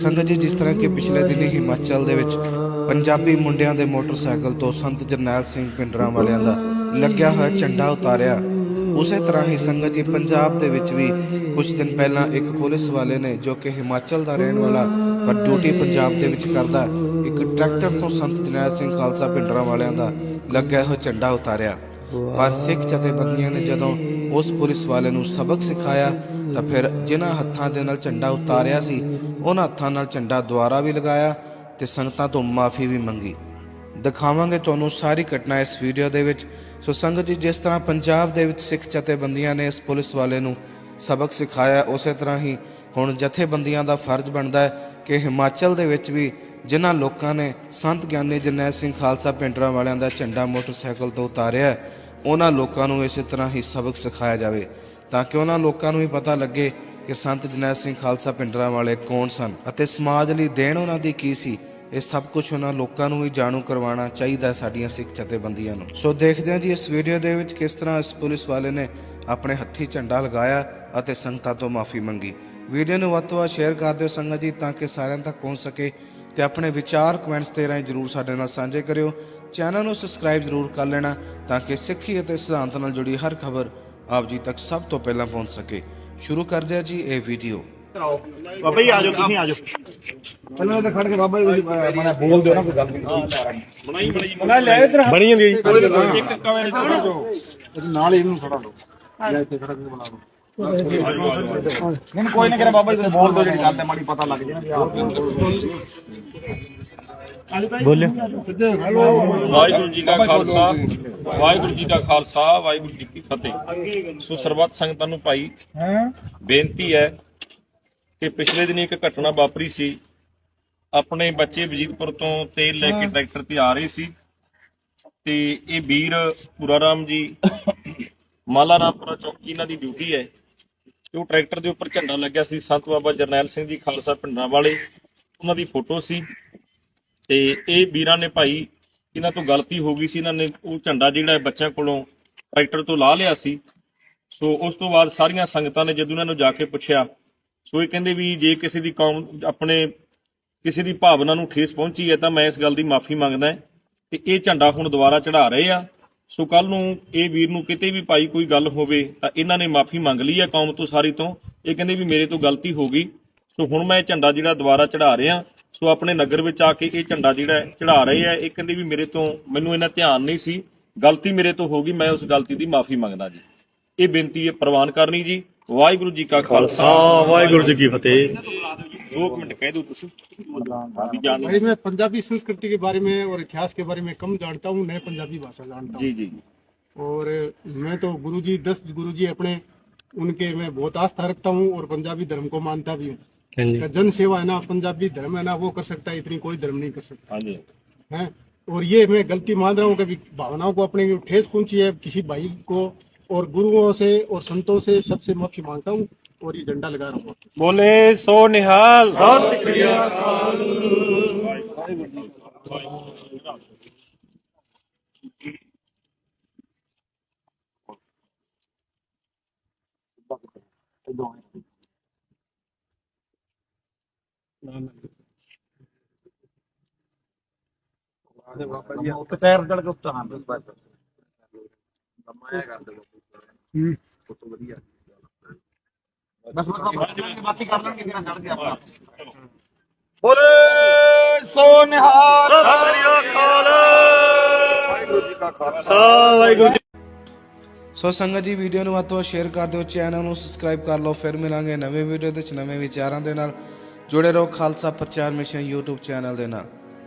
ਸੰਗਤ ਜੀ, ਜਿਸ ਤਰ੍ਹਾਂ ਕਿ ਪਿਛਲੇ ਦਿਨੀ ਹਿਮਾਚਲ ਦੇ ਵਿੱਚ ਪੰਜਾਬੀ ਮੁੰਡਿਆਂ ਦੇ ਮੋਟਰਸਾਈਕਲ ਤੋਂ ਸੰਤ ਜਰਨੈਲ ਸਿੰਘ ਪਿੰਡਰਾਂ ਵਾਲਿਆਂ ਦਾ ਲੱਗਿਆ ਹੋਇਆ ਝੰਡਾ ਉਤਾਰਿਆ। ਉਸੇ ਤਰ੍ਹਾਂ ਹੀ ਸੰਗਤ ਜੀ, ਪੰਜਾਬ ਦੇ ਵਿੱਚ ਵੀ ਕੁਝ ਦਿਨ ਪਹਿਲਾਂ ਇੱਕ ਪੁਲਿਸ ਵਾਲੇ ਨੇ, ਜੋ ਕਿ ਹਿਮਾਚਲ ਦਾ ਰਹਿਣ ਵਾਲਾ ਪਰ ਡਿਊਟੀ ਪੰਜਾਬ ਦੇ ਵਿੱਚ ਕਰਦਾ, ਇੱਕ ਟਰੈਕਟਰ ਤੋਂ ਸੰਤ ਜਰਨੈਲ ਸਿੰਘ ਖਾਲਸਾ ਪਿੰਡਰਾਂ ਵਾਲਿਆਂ ਦਾ ਲੱਗਿਆ ਹੋਇਆ ਝੰਡਾ ਉਤਾਰਿਆ। ਪਰ ਸਿੱਖ ਜਥੇਬੰਦੀਆਂ ਨੇ ਜਦੋਂ ਉਸ ਪੁਲਿਸ ਵਾਲੇ ਨੂੰ ਸਬਕ ਸਿਖਾਇਆ, ਤਾਂ ਫਿਰ ਜਿਨ੍ਹਾਂ ਹੱਥਾਂ ਦੇ ਨਾਲ ਝੰਡਾ ਉਤਾਰਿਆ ਸੀ ਉਹਨਾਂ ਹੱਥਾਂ ਨਾਲ ਝੰਡਾ ਦੁਆਰਾ ਵੀ ਲਗਾਇਆ ਤੇ ਸੰਗਤਾਂ ਤੋਂ ਮਾਫੀ ਵੀ ਮੰਗੀ। ਦਿਖਾਵਾਂਗੇ ਤੁਹਾਨੂੰ ਸਾਰੀ ਘਟਨਾ ਇਸ ਵੀਡੀਓ ਦੇ ਵਿੱਚ। ਸੋ ਸੰਗਤ ਜੀ, ਜਿਸ ਤਰ੍ਹਾਂ ਪੰਜਾਬ ਦੇ ਵਿੱਚ ਸਿੱਖ ਜਥੇਬੰਦੀਆਂ ਨੇ ਇਸ ਪੁਲਿਸ ਵਾਲੇ ਨੂੰ ਸਬਕ ਸਿਖਾਇਆ, ਉਸੇ ਤਰ੍ਹਾਂ ਹੀ ਹੁਣ ਜਥੇਬੰਦੀਆਂ ਦਾ ਫਰਜ਼ ਬਣਦਾ ਹੈ ਕਿ ਹਿਮਾਚਲ ਦੇ ਵਿੱਚ ਵੀ ਜਿਨ੍ਹਾਂ ਲੋਕਾਂ ਨੇ ਸੰਤ ਗਿਆਨੀ ਜਰਨੈਲ ਸਿੰਘ ਖਾਲਸਾ ਪਿੰਡਰਾਂ ਵਾਲਿਆਂ ਦਾ ਝੰਡਾ ਮੋਟਰਸਾਈਕਲ ਤੋਂ ਉਤਾਰਿਆ ਉਹਨਾਂ ਲੋਕਾਂ ਨੂੰ ਇਸੇ ਤਰ੍ਹਾਂ ਹੀ ਸਬਕ ਸਿਖਾਇਆ ਜਾਵੇ, ਤਾਂ ਕਿ ਉਹਨਾਂ ਲੋਕਾਂ ਨੂੰ ਵੀ ਪਤਾ ਲੱਗੇ ਕਿ ਸੰਤ ਜਰਨੈਲ ਸਿੰਘ ਖਾਲਸਾ ਪਿੰਡਰਾਂ ਵਾਲੇ ਕੌਣ ਸਨ ਅਤੇ ਸਮਾਜ ਲਈ ਦੇਣ ਉਹਨਾਂ ਦੀ ਕੀ ਸੀ, ਇਹ ਸਭ ਕੁਝ ਉਹਨਾਂ ਲੋਕਾਂ ਨੂੰ ਵੀ ਜਾਣੂ ਕਰਵਾਉਣਾ ਚਾਹੀਦਾ ਸਾਡੀਆਂ ਸਿੱਖ ਜਥੇਬੰਦੀਆਂ ਨੂੰ। ਸੋ ਦੇਖਦੇ ਹਾਂ ਜੀ ਇਸ ਵੀਡੀਓ ਦੇ ਵਿੱਚ ਕਿਸ ਤਰ੍ਹਾਂ ਇਸ ਪੁਲਿਸ ਵਾਲੇ ਨੇ ਆਪਣੇ ਹੱਥੀ ਝੰਡਾ ਲਗਾਇਆ ਅਤੇ ਸੰਗਤਾਂ ਤੋਂ ਮਾਫੀ ਮੰਗੀ। ਵੀਡੀਓ ਨੂੰ ਵੱਧ ਤੋਂ ਵੱਧ ਸ਼ੇਅਰ ਕਰ ਦਿਓ ਸੰਗਤ ਜੀ, ਤਾਂ ਕਿ ਸਾਰਿਆਂ ਤੱਕ ਪਹੁੰਚ ਸਕੇ ਤੇ ਆਪਣੇ ਵਿਚਾਰ ਕਮੈਂਟਸ ਤੇ ਰਾਹੀਂ ਜਰੂਰ ਸਾਡੇ ਨਾਲ ਸਾਂਝੇ ਕਰਿਓ। ਚੈਨਲ ਨੂੰ ਸਬਸਕ੍ਰਾਈਬ ਜ਼ਰੂਰ ਕਰ ਲੈਣਾ ਤਾਂ ਕਿ ਸਿੱਖੀ ਅਤੇ ਸਿਧਾਂਤ ਨਾਲ ਜੁੜੀ ਹਰ ਖਬਰ ਆਪ ਜੀ ਤੱਕ ਸਭ ਤੋਂ ਪਹਿਲਾਂ ਪਹੁੰਚ ਸਕੇ। ਸ਼ੁਰੂ ਕਰਦੇ ਹਾਂ ਜੀ ਇਹ ਵੀਡੀਓ ਬਾਬਾ ਜੀ ਆ ਜਾਓ ਤੁਸੀਂ ਆ ਜਾਓ। ਪਹਿਲਾਂ ਤਾਂ ਖੜ ਕੇ ਬਾਬਾ ਜੀ ਮੈਂ ਬੋਲ ਦਿਓ ਨਾ ਕੋਈ ਗੱਲ ਨਹੀਂ। ਬਣਾਈ ਬਣਾਈ ਬਣਾ ਲੈ ਇਧਰ ਬਣੀ ਜਾਂਦੀ ਜੀ। ਇੱਕ ਕਮਰੇ ਚ ਨਾਲ ਇਹਨੂੰ ਖੜਾ ਲਓ ਜਾਂ ਇੱਥੇ ਖੜਾ ਕੇ ਬਣਾ ਲਓ ਨਹੀਂ ਕੋਈ ਨਹੀਂ ਕਰੇ ਬਾਬਾ ਜੀ ਤੁਸੀਂ ਬੋਲ ਦਿਓ ਜਿਹੜੀ ਗੱਲ ਹੈ ਮਾੜੀ ਪਤਾ ਲੱਗ ਜੇ ਨਾ ਬੋਲਿਓ ਵਾਹਿਗੁਰੂ ਜੀ ਕਾ ਖਾਲਸਾ ਵਾਹਿਗੁਰੂ ਜੀ ਦਾ ਖਾਲਸਾ ਵਾਹਿਗੁਰੂ ਜੀ ਫਤਿਹ ਸੋ ਸਰਬੱਤ ਸੰਗਤਾਂ ਨੂੰ ਭਾਈ ਹਾਂ? ਬੇਨਤੀ ਹੈ ਕਿ ਪਿਛਲੇ ਦਿਨੀ ਇੱਕ ਘਟਨਾ ਵਾਪਰੀ ਸੀ। ਆਪਣੇ ਬੱਚੇ ਵਜੀਦਪੁਰ ਤੋਂ ਤੇਲ ਲੈ ਕੇ ਟਰੈਕਟਰ ਤੇ ਆ ਰਹੇ ਸੀ। ਤੇ ਇਹ ਵੀਰ ਪੁਰਾਰਾਮ ਜੀ ਮਾਲਾਰਾਮਪੁਰਾ ਚੌਕੀ ਇਹਨਾਂ ਦੀ ਡਿਊਟੀ ਹੈ। ਤੇ ਉਹ ਟਰੈਕਟਰ ਦੇ ਉੱਪਰ ਝੰਡਾ ਲੱਗਿਆ ਸੀ। ਸੰਤ ਬਾਬਾ ਜਰਨੈਲ ਸਿੰਘ ਜੀ ਖਾਲਸਾ ਪਿੰਡਾਂ ਵਾਲੇ ਉਹਨਾਂ ਦੀ ਫੋਟੋ ਸੀ। ਤੇ ਇਹ ਵੀਰਾਂ ਨੇ ਭਾਈ ਇਹਨਾਂ ਤੋਂ ਗਲਤੀ ਹੋ ਗਈ ਸੀ। ਇਹਨਾਂ ਨੇ ਉਹ ਝੰਡਾ ਜਿਹੜਾ ਬੱਚਿਆਂ ਕੋਲੋਂ ਟਰੈਕਟਰ ਤੋਂ ਲਾ ਲਿਆ ਸੀ। ਸੋ ਉਸ ਤੋਂ ਬਾਅਦ ਸਾਰੀਆਂ ਸੰਗਤਾਂ ਨੇ ਜਦੋਂ ਇਹਨਾਂ ਨੂੰ ਜਾ ਕੇ ਪੁੱਛਿਆ, ਸੋ ਇਹ ਕਹਿੰਦੇ ਵੀ ਜੇ ਕਿਸੇ ਦੀ ਕੌਮ ਆਪਣੇ ਕਿਸੇ ਦੀ ਭਾਵਨਾ ਨੂੰ ਠੇਸ ਪਹੁੰਚੀ ਹੈ ਤਾਂ ਮੈਂ ਇਸ ਗੱਲ ਦੀ ਮਾਫੀ ਮੰਗਦਾ ਹਾਂ ਤੇ ਇਹ ਝੰਡਾ ਹੁਣ ਦੁਬਾਰਾ ਚੜਾ ਰਹੇ ਆ। ਸੋ ਕੱਲ ਨੂੰ ਇਹ ਵੀਰ ਨੂੰ ਕਿਤੇ ਵੀ ਭਾਈ ਕੋਈ ਗੱਲ ਹੋਵੇ ਤਾਂ ਇਹਨਾਂ ਨੇ ਮਾਫੀ ਮੰਗ ਲਈ ਹੈ ਕੌਮ ਤੋਂ ਸਾਰੀ ਤੋਂ। ਇਹ ਕਹਿੰਦੇ ਵੀ ਮੇਰੇ ਤੋਂ ਗਲਤੀ ਹੋ ਗਈ। ਸੋ ਹੁਣ ਮੈਂ ਇਹ ਝੰਡਾ ਜਿਹੜਾ ਦੁਬਾਰਾ ਚੜਾ ਰਿਹਾ, ਸੋ ਆਪਣੇ ਨਗਰ ਵਿੱਚ ਆ ਕੇ ਇਹ ਝੰਡਾ ਜਿਹੜਾ ਚੜਾ ਰਹੇ ਆ, ਇਹ ਕਹਿੰਦੇ ਵੀ ਮੇਰੇ ਤੋਂ ਮੈਨੂੰ ਇਹਨਾਂ ਧਿਆਨ ਨਹੀਂ ਸੀ। ਗਲਤੀ ਮੇਰੇ ਤੋਂ ਹੋ ਗਈ ਮੈਂ ਉਸ ਗਲਤੀ ਦੀ ਮਾਫੀ ਮੰਗਦਾ ਜੀ ਇਹ ਬੇਨਤੀ ਹੈ ਪ੍ਰਵਾਨ ਕਰਨੀ ਜੀ ਵਾਹਿਗੁਰੂ ਜੀ ਕਾ ਖਾਲਸਾ ਹਾਂ ਵਾਹਿਗੁਰੂ ਜੀ ਕੀ ਫਤਿਹ ਦੋ ਕੁ ਮਿੰਟ ਕਹਿ ਦਿਓ ਤੁਸੀਂ ਵੀ ਜਾਣ भाई मैं पंजाबी संस्कृति के बारे में और इतिहास के बारे में कम जानता हूँ नए पंजाबी भाषा जानता हूँ ਜੀ ਜੀ और मैं तो गुरुजी दस गुरुजी अपने उनके मैं बहुत आस्था रखता हूँ और पंजाबी धर्म को मानता भी हूँ ਹਾਂਜੀ का जन सेवा है ना पंजाबी धर्म है ना वो कर सकता है इतनी कोई धर्म नहीं कर सकता ਹਾਂਜੀ है और ये मैं गलती मान रहा हूँ कभी भावनाओं को अपने ठेस पहुँची है किसी भाई को और गुरुओं से और संतों से सबसे माफ़ी माँगता हूँ और ये झंडा लगा रहा हूँ। ਸੋ ਸੰਗਤ ਜੀ ਵੀਡੀਓ ਨੂੰ ਵੱਧ ਤੋਂ ਸ਼ੇਅਰ ਕਰ ਦਿਓ ਚੈਨਲ ਨੂੰ ਸਬਸਕ੍ਰਾਈਬ ਕਰ ਲਓ ਫਿਰ ਮਿਲਾਂਗੇ ਨਵੇਂ ਵੀਡੀਓ ਤੇ ਨਵੇਂ ਵਿਚਾਰਾਂ ਦੇ ਨਾਲ। ਜੁੜੇ ਰਹੋ ਖਾਲਸਾ ਪ੍ਰਚਾਰ ਮਿਸ਼ਨ YouTube ਚੈਨਲ ਦੇ ਨਾਲ।